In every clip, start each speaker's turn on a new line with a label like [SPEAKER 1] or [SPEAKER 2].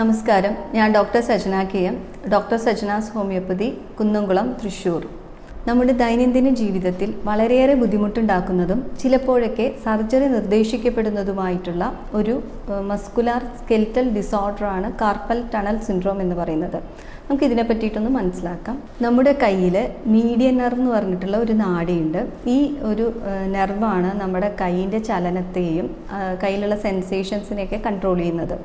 [SPEAKER 1] നമസ്കാരം. ഞാൻ doctor Sajana K M doctor Sajana's homoeopathy Kunnamkulam Thrissur. നമ്മുടെ ദൈനംദിന ജീവിതത്തിൽ വളരെയേറെ ബുദ്ധിമുട്ടുണ്ടാക്കുന്നതും ചിലപ്പോഴൊക്കെ സർജറി നിർദ്ദേശിക്കപ്പെടുന്നതുമായിട്ടുള്ള ഒരു മസ്കുലാർ സ്കെൽറ്റൽ ഡിസോർഡറാണ് കാർപ്പൽ ടണൽ സിൻഡ്രോം എന്ന് പറയുന്നത്. നമുക്ക് ഇതിനെ പറ്റിയിട്ടൊന്ന് മനസ്സിലാക്കാം. നമ്മുടെ കയ്യിൽ മീഡിയൻ നെർവ് എന്ന് പറഞ്ഞിട്ടുള്ള ഒരു നാടിയുണ്ട്. ഈ ഒരു നെർവാണ് നമ്മുടെ കൈയിന്റെ ചലനത്തെയും കയ്യിലുള്ള സെൻസേഷൻസിനെയൊക്കെ കൺട്രോൾ ചെയ്യുന്നത്.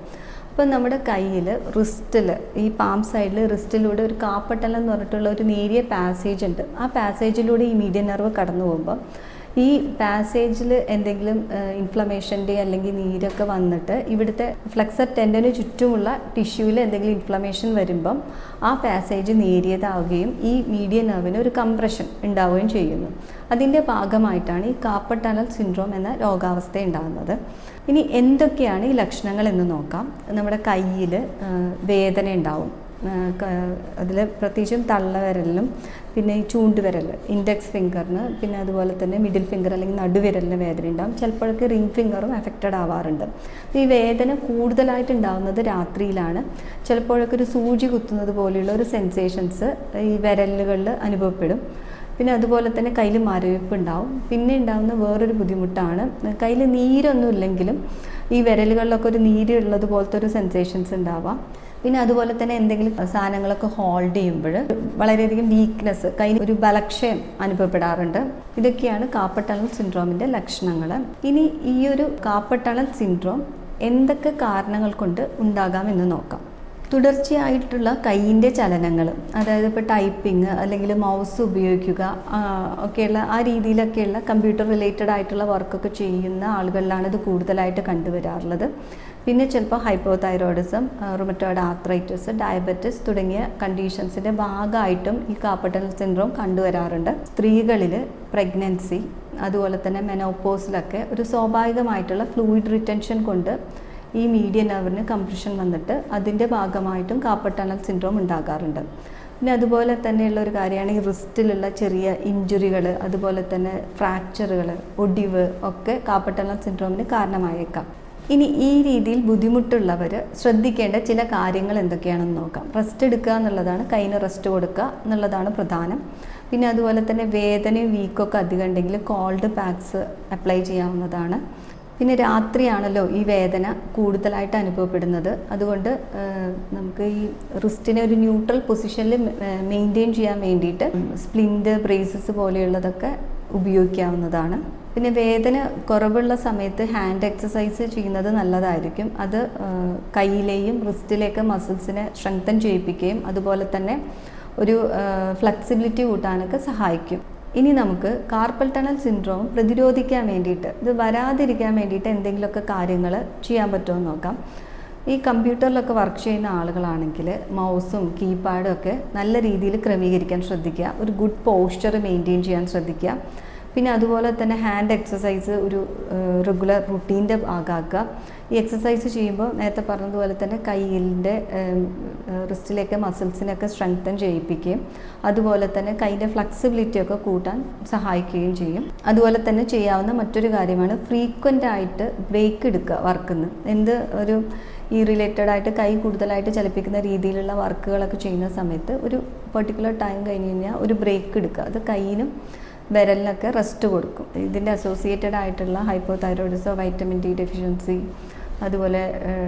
[SPEAKER 1] അപ്പം നമ്മുടെ കയ്യിൽ റിസ്റ്റിൽ ഈ പാം സൈഡിൽ റിസ്റ്റിലൂടെ ഒരു കാപ്പട്ടലെന്ന് പറഞ്ഞിട്ടുള്ള ഒരു നേരിയ പാസേജ് ഉണ്ട്. ആ പാസേജിലൂടെ ഈ മീഡിയൻ നെർവ് കടന്നു പോകുമ്പോൾ ഈ പാസേജിൽ എന്തെങ്കിലും ഇൻഫ്ലമേഷന്റെ അല്ലെങ്കിൽ നീരൊക്കെ വന്നിട്ട് ഇവിടുത്തെ ഫ്ലെക്സർ ടെൻഡന് ചുറ്റുമുള്ള ടിഷ്യൂവിൽ എന്തെങ്കിലും ഇൻഫ്ലമേഷൻ വരുമ്പം ആ പാസേജ് നേരിയതാവുകയും ഈ മീഡിയൻ നെർവിന് ഒരു കംപ്രഷൻ ഉണ്ടാവുകയും ചെയ്യുന്നു. അതിന്റെ ഭാഗമായിട്ടാണ് ഈ കാപ്പർ ടണൽ സിൻഡ്രോം എന്ന രോഗാവസ്ഥ ഉണ്ടാകുന്നത്. ഇനി എന്തൊക്കെയാണ് ഈ ലക്ഷണങ്ങൾ എന്ന് നോക്കാം. നമ്മുടെ കയ്യിൽ വേദന ഉണ്ടാവും. അതിൽ പ്രത്യേകിച്ചും തള്ളവിരലിലും പിന്നെ ഈ ചൂണ്ടുവിരൽ ഇൻഡെക്സ് ഫിംഗറിന് പിന്നെ അതുപോലെ തന്നെ മിഡിൽ ഫിംഗർ അല്ലെങ്കിൽ നടുവിരലിന് വേദന ഉണ്ടാകും ചിലപ്പോഴൊക്കെ റിംഗ് ഫിംഗറും എഫക്റ്റഡ് ആവാറുണ്ട്. ഈ വേദന കൂടുതലായിട്ട് ഉണ്ടാകുന്നത് രാത്രിയിലാണ്. ചിലപ്പോഴൊക്കെ ഒരു സൂചി കുത്തുന്നത് പോലെയുള്ള ഒരു സെൻസേഷൻസ് ഈ വിരലുകളിൽ അനുഭവപ്പെടും. പിന്നെ അതുപോലെ തന്നെ കയ്യിൽ മരവിപ്പ് ഉണ്ടാവും. പിന്നെ ഉണ്ടാകുന്ന വേറൊരു ബുദ്ധിമുട്ടാണ് കയ്യിൽ നീരൊന്നും ഇല്ലെങ്കിലും ഈ വിരലുകളിലൊക്കെ ഒരു നീര് ഉള്ളത് പോലത്തെ ഒരു സെൻസേഷൻസ് ഉണ്ടാവാം. പിന്നെ അതുപോലെ തന്നെ എന്തെങ്കിലും സാധനങ്ങളൊക്കെ ഹോൾഡ് ചെയ്യുമ്പോൾ വളരെയധികം വീക്ക്നെസ് കൈ ഒരു ബലക്ഷയം അനുഭവപ്പെടാറുണ്ട്. ഇതൊക്കെയാണ് കാപ്പട്ടണൽ സിൻഡ്രോമിന്റെ ലക്ഷണങ്ങൾ. ഇനി ഈ ഒരു കാപ്പട്ടണൽ സിൻഡ്രോം എന്തൊക്കെ കാരണങ്ങൾ കൊണ്ട് ഉണ്ടാകാം എന്ന് നോക്കാം. തുടർച്ചയായിട്ടുള്ള കൈയിന്റെ ചലനങ്ങൾ അതായത് ഇപ്പോൾ ടൈപ്പിംഗ് അല്ലെങ്കിൽ മൗസ് ഉപയോഗിക്കുക ഒക്കെയുള്ള ആ രീതിയിലൊക്കെയുള്ള കമ്പ്യൂട്ടർ റിലേറ്റഡ് ആയിട്ടുള്ള വർക്കൊക്കെ ചെയ്യുന്ന ആളുകളിലാണ് ഇത് കൂടുതലായിട്ട് കണ്ടുവരാറുള്ളത്. പിന്നെ ചിലപ്പോൾ ഹൈപ്പോതൈറോയിഡിസം റുമറ്റോയിഡ് ആർത്രൈറ്റിസ് ഡയബറ്റിസ് തുടങ്ങിയ കണ്ടീഷൻസിന്റെ ഭാഗമായിട്ടും ഈ കാപ്പട്ടൽ സിൻഡ്രോം കണ്ടുവരാറുണ്ട്. സ്ത്രീകളിൽ പ്രഗ്നൻസി അതുപോലെ തന്നെ മെനോപ്പോസിലൊക്കെ ഒരു സ്വാഭാവികമായിട്ടുള്ള ഫ്ലൂയിഡ് റിറ്റൻഷൻ കൊണ്ട് ഈ മീഡിയ നെർവിന് കംപ്രഷൻ വന്നിട്ട് അതിന്റെ ഭാഗമായിട്ടും കാപ്പട്ടണൽ സിൻഡ്രോം ഉണ്ടാകാറുണ്ട്. പിന്നെ അതുപോലെ തന്നെയുള്ള ഒരു കാര്യമാണ് ഈ റിസ്റ്റിലുള്ള ചെറിയ ഇഞ്ചുറികൾ അതുപോലെ തന്നെ ഫ്രാക്ചറുകൾ ഒടിവ് ഒക്കെ കാപ്പട്ടണൽ സിൻഡ്രോമിന് കാരണമായേക്കാം. ഇനി ഈ രീതിയിൽ ബുദ്ധിമുട്ടുള്ളവർ ശ്രദ്ധിക്കേണ്ട ചില കാര്യങ്ങൾ എന്തൊക്കെയാണെന്ന് നോക്കാം. റെസ്റ്റ് എടുക്കുക എന്നുള്ളതാണ് കൈന് റെസ്റ്റ് കൊടുക്കുക എന്നുള്ളതാണ് പ്രധാനം. പിന്നെ അതുപോലെ തന്നെ വേദനയും വീക്കൊക്കെ അധികം ഉണ്ടെങ്കിൽ കോൾഡ് പാക്സ് അപ്ലൈ ചെയ്യാവുന്നതാണ്. പിന്നെ രാത്രിയാണല്ലോ ഈ വേദന കൂടുതലായിട്ട് അനുഭവപ്പെടുന്നത്. അതുകൊണ്ട് നമുക്ക് ഈ റിസ്റ്റിനെ ഒരു ന്യൂട്രൽ പൊസിഷനിൽ മെയിന്റെയിൻ ചെയ്യാൻ വേണ്ടിയിട്ട് സ്പ്ലിന്റ് ബ്രേസസ് പോലെയുള്ളതൊക്കെ ഉപയോഗിക്കാവുന്നതാണ്. പിന്നെ വേദന കുറവുള്ള സമയത്ത് ഹാൻഡ് എക്സസൈസ് ചെയ്യുന്നത് നല്ലതായിരിക്കും. അത് കയ്യിലെയും റിസ്റ്റിലേക്ക് മസിൽസിനെ സ്ട്രെങ്തൻ ചെയ്യിപ്പിക്കുകയും അതുപോലെ തന്നെ ഒരു ഫ്ലെക്സിബിലിറ്റി കൂട്ടാനൊക്കെ സഹായിക്കും. ഇനി നമുക്ക് കാർപ്പൽ ടണൽ സിൻഡ്രോം പ്രതിരോധിക്കാൻ വേണ്ടിയിട്ട് ഇത് വരാതിരിക്കാൻ വേണ്ടിയിട്ട് എന്തെങ്കിലുമൊക്കെ കാര്യങ്ങൾ ചെയ്യാൻ പറ്റുമോ നോക്കാം. ഈ കമ്പ്യൂട്ടറിലൊക്കെ വർക്ക് ചെയ്യുന്ന ആളുകളാണെങ്കിൽ മൗസും കീപാഡും ഒക്കെ നല്ല രീതിയിൽ ക്രമീകരിക്കാൻ ശ്രദ്ധിക്കുക. ഒരു ഗുഡ് പോസ്റ്റർ മെയിന്റെയിൻ ചെയ്യാൻ ശ്രദ്ധിക്കുക. പിന്നെ അതുപോലെ തന്നെ ഹാൻഡ് എക്സസൈസ് ഒരു റെഗുലർ റുട്ടീന്റെ ഭാഗമാക്കുക. ഈ എക്സസൈസ് ചെയ്യുമ്പോൾ നേരത്തെ പറഞ്ഞതുപോലെ തന്നെ കയ്യിന്റെ റിസ്റ്റിലേക്ക് മസിൽസിനൊക്കെ സ്ട്രെങ്തൻ ചെയ്യിപ്പിക്കുകയും അതുപോലെ തന്നെ കൈയിന്റെ ഫ്ലെക്സിബിലിറ്റി ഒക്കെ കൂട്ടാൻ സഹായിക്കുകയും ചെയ്യും. അതുപോലെ തന്നെ ചെയ്യാവുന്ന മറ്റൊരു കാര്യമാണ് ഫ്രീക്വന്റ് ആയിട്ട് ബ്രേക്ക് എടുക്കുക വർക്കിന്ന് എന്ത് ഒരു ഈ റിലേറ്റഡ് ആയിട്ട് കൈ കൂടുതലായിട്ട് ചലിപ്പിക്കുന്ന രീതിയിലുള്ള വർക്കുകളൊക്കെ ചെയ്യുന്ന സമയത്ത് ഒരു പെർട്ടിക്കുലർ ടൈം കഴിഞ്ഞ് കഴിഞ്ഞാൽ ഒരു ബ്രേക്ക് എടുക്കുക. അത് കയ്യിനും വിരലിനൊക്കെ റെസ്റ്റ് കൊടുക്കും. ഇതിന്റെ അസോസിയേറ്റഡ് ആയിട്ടുള്ള ഹൈപ്പോ തൈറോയിഡിസോ വൈറ്റമിൻ ഡി ഡെഫിഷ്യൻസി അതുപോലെ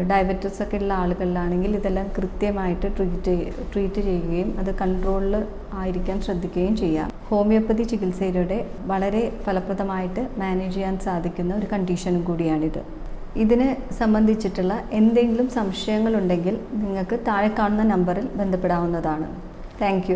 [SPEAKER 1] ഡയബറ്റിസ് ഒക്കെ ഉള്ള ആളുകളിലാണെങ്കിൽ ഇതെല്ലാം കൃത്യമായിട്ട് ട്രീറ്റ് ട്രീറ്റ് ചെയ്യുകയും അത് കൺട്രോളിൽ ആയിരിക്കാൻ ശ്രദ്ധിക്കുകയും ചെയ്യാം. ഹോമിയോപ്പതി ചികിത്സയിലൂടെ വളരെ ഫലപ്രദമായിട്ട് മാനേജ് ചെയ്യാൻ സാധിക്കുന്ന ഒരു കണ്ടീഷനും കൂടിയാണിത്. ഇതിനെ സംബന്ധിച്ചിട്ടുള്ള എന്തെങ്കിലും സംശയങ്ങളുണ്ടെങ്കിൽ നിങ്ങൾക്ക് താഴെ കാണുന്ന നമ്പറിൽ ബന്ധപ്പെടാവുന്നതാണ്. താങ്ക്